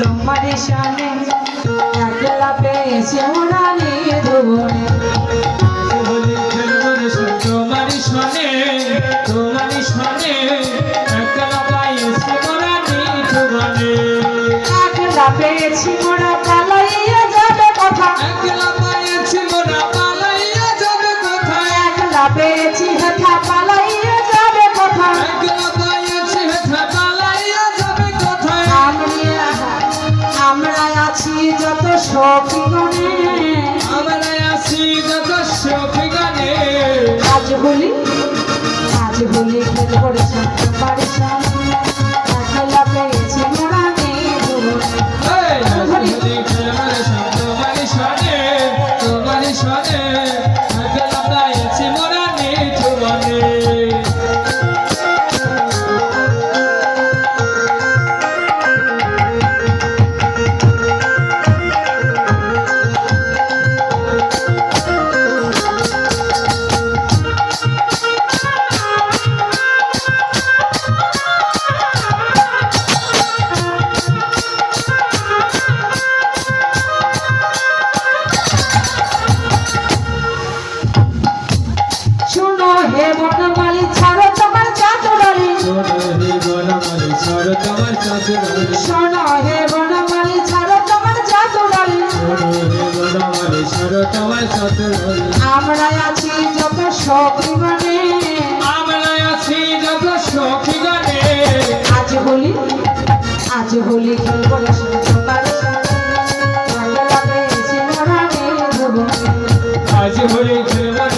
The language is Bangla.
তোমার সামনে একলা পেয়েছি হোলি খেলবার তোমার সনে তোমার সনে একলা পাইছি মোরা নিথুবনে একলা পেয়েছি মোরা পালাইয়া যাবে কথা। একলা পাইছি মোরা পালাইয়া যাবে কোথায় একলা পেয়েছি হেথা পালাইয়া যাবে কথা। একলা যত সখীগণে আমরা আছি যত সফিগানে আজ বলি আজ বলি খেল তোমার চাচুরালি শোনো হে বনমালী ছাড়ো তোমার চাতুরালি শোনো হে বনমালী সর তোমার চাচুরালি আমরা আছি যত সখীগণে। আমরা আছি যত সখী গানে আজ বলি আজ বলি তোমার আজ হলে খেলবার